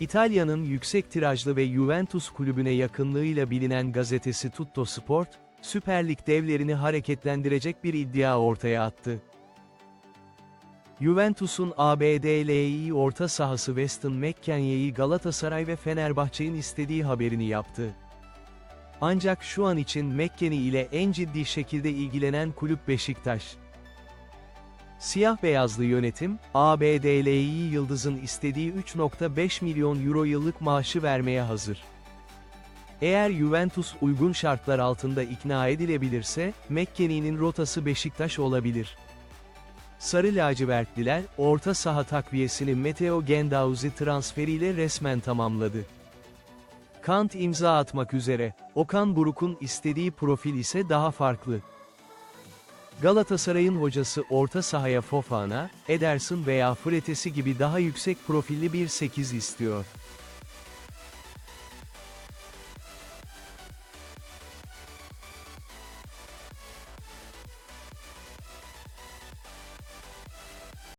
İtalya'nın yüksek tirajlı ve Juventus kulübüne yakınlığıyla bilinen gazetesi Tutto Sport, Süper Lig devlerini hareketlendirecek bir iddia ortaya attı. Juventus'un ABD'li orta sahası Weston McKennie'yi Galatasaray ve Fenerbahçe'nin istediği haberini yaptı. Ancak şu an için McKennie ile en ciddi şekilde ilgilenen kulüp Beşiktaş. Siyah beyazlı yönetim, ABD'li yıldızın istediği 3.5 milyon euro yıllık maaşı vermeye hazır. Eğer Juventus uygun şartlar altında ikna edilebilirse, McKennie'nin rotası Beşiktaş olabilir. Sarı lacivertliler, orta saha takviyesini Matteo Gendouzi transferiyle resmen tamamladı. Kant imza atmak üzere, Okan Buruk'un istediği profil ise daha farklı. Galatasaray'ın hocası orta sahaya Fofana, Ederson veya Fretesi gibi daha yüksek profilli bir 8 istiyor.